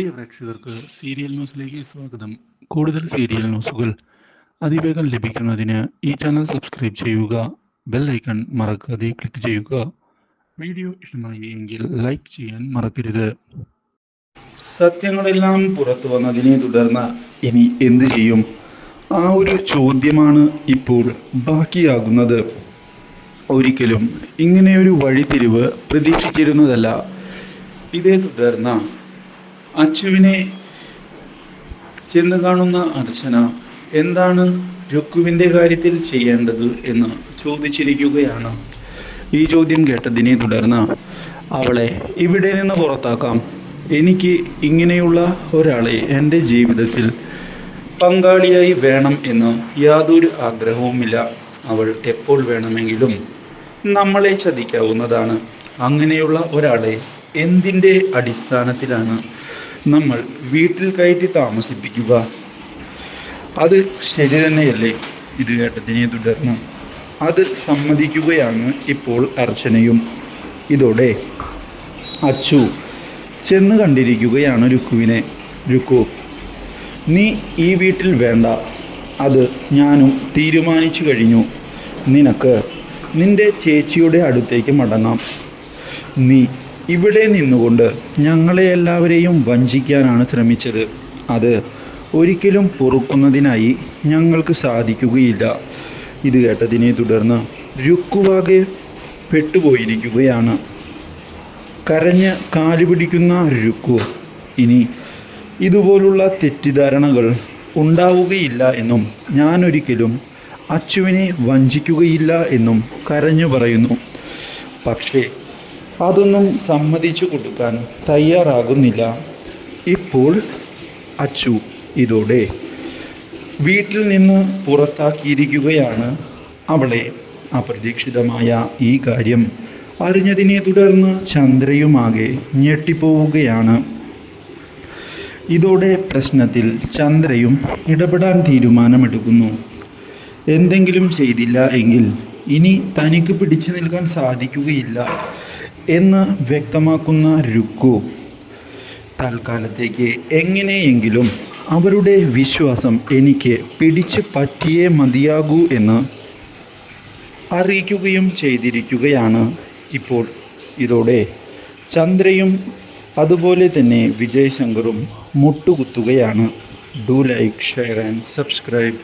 പ്രിയ പ്രേക്ഷകർക്ക് സീരിയൽ ന്യൂസിലേക്ക് സ്വാഗതം. കൂടുതൽ സീരിയൽ ന്യൂസുകൾ അതിവേഗം ലഭിക്കുന്നതിന് ഈ ചാനൽ സബ്സ്ക്രൈബ് ചെയ്യുക ബെൽ ഐക്കൺ മറക്കാതെ ക്ലിക്ക് ചെയ്യുക. വീഡിയോ ഇഷ്ടമായി എങ്കിൽ ലൈക്ക് ചെയ്യാൻ മറക്കരുത്. സത്യങ്ങളെല്ലാം പുറത്തു വന്നതിനെ തുടർന്ന് ഇനി എന്തു ചെയ്യും? ആ ഒരു ചോദ്യമാണ് ഇപ്പോൾ ബാക്കിയാകുന്നത്. ഒരിക്കലും ഇങ്ങനെയൊരു വഴിത്തിരിവ് പ്രതീക്ഷിച്ചിരുന്നതല്ല. ഇതേ തുടർന്ന് അച്ചുവിനെ ചെന്ന് കാണുന്ന അർച്ചന എന്താണ് രുക്കുവിന്റെ കാര്യത്തിൽ ചെയ്യേണ്ടത് എന്ന് ചോദിച്ചിരിക്കുകയാണ്. ഈ ചോദ്യം കേട്ടതിനെ തുടർന്ന് അവളെ ഇവിടെ നിന്ന് പുറത്താക്കാം. എനിക്ക് ഇങ്ങനെയുള്ള ഒരാളെ എന്റെ ജീവിതത്തിൽ പങ്കാളിയായി വേണം എന്ന് യാതൊരു ആഗ്രഹവുമില്ല. അവൾ എപ്പോൾ വേണമെങ്കിലും നമ്മളെ ചതിക്കാവുന്നതാണ്. അങ്ങനെയുള്ള ഒരാളെ എന്തിന്റെ അടിസ്ഥാനത്തിലാണ് നമ്മൾ വീട്ടിൽ കയറ്റി താമസിപ്പിക്കുക. അത് ശരി തന്നെയല്ലേ? ഇത് കേട്ടതിനെ തുടർന്ന് അത് സമ്മതിക്കുകയാണ് ഇപ്പോൾ അർച്ചനയും. ഇതോടെ അച്ചു ചെന്ന് കണ്ടിരിക്കുകയാണ് രുക്കുവിനെ. രുക്കു നീ ഈ വീട്ടിൽ വേണ്ട. അത് ഞാനും തീരുമാനിച്ചു കഴിഞ്ഞു. നിനക്ക് നിന്റെ ചേച്ചിയുടെ അടുത്തേക്ക് മടങ്ങാം. നീ ഇവിടെ നിന്നുകൊണ്ട് ഞങ്ങളെ എല്ലാവരെയും വഞ്ചിക്കാനാണ് ശ്രമിച്ചത്. അത് ഒരിക്കലും പൊറുക്കുന്നതിനായി ഞങ്ങൾക്ക് സാധിക്കുകയില്ല. ഇത് കേട്ടതിനെ തുടർന്ന് രുക്കുവാകെ പെട്ടുപോയിരിക്കുകയാണ്. കരഞ്ഞ് കാലുപിടിക്കുന്ന രുക്കു ഇനി ഇതുപോലുള്ള തെറ്റിദ്ധാരണകൾ ഉണ്ടാവുകയില്ല എന്നും ഞാനൊരിക്കലും അച്ചുവിനെ വഞ്ചിക്കുകയില്ല എന്നും കരഞ്ഞു പറയുന്നു. പക്ഷേ അതൊന്നും സമ്മതിച്ചു കൊടുക്കാൻ തയ്യാറാകുന്നില്ല. ഇപ്പോൾ അച്ചു ഇതോടെ വീട്ടിൽ നിന്ന് പുറത്താക്കിയിരിക്കുകയാണ് അവളെ. അപ്രതീക്ഷിതമായ ഈ കാര്യം അറിഞ്ഞതിനെ തുടർന്ന് ചന്ദ്രയുമാകെ ഞെട്ടിപ്പോവുകയാണ്. ഇതോടെ പ്രശ്നത്തിൽ ചന്ദ്രയും ഇടപെടാൻ തീരുമാനമെടുക്കുന്നു. എന്തെങ്കിലും ചെയ്തില്ല എങ്കിൽ ഇനി തനിക്ക് പിടിച്ചു നിൽക്കാൻ സാധിക്കുകയില്ല. എന്ന് വ്യക്തമാക്കുന്ന രുക്കു തൽക്കാലത്തേക്ക് എങ്ങനെയെങ്കിലും അവരുടെ വിശ്വാസം എനിക്ക് പിടിച്ച് പറ്റിയേ മതിയാകൂ എന്ന് അറിയിക്കുകയും ചെയ്തിരിക്കുകയാണ് ഇപ്പോൾ ഇതോടെ. ചന്ദ്രയും അതുപോലെ തന്നെ വിജയ് ശങ്കറും മുട്ടുകുത്തുകയാണ്. Do like share and subscribe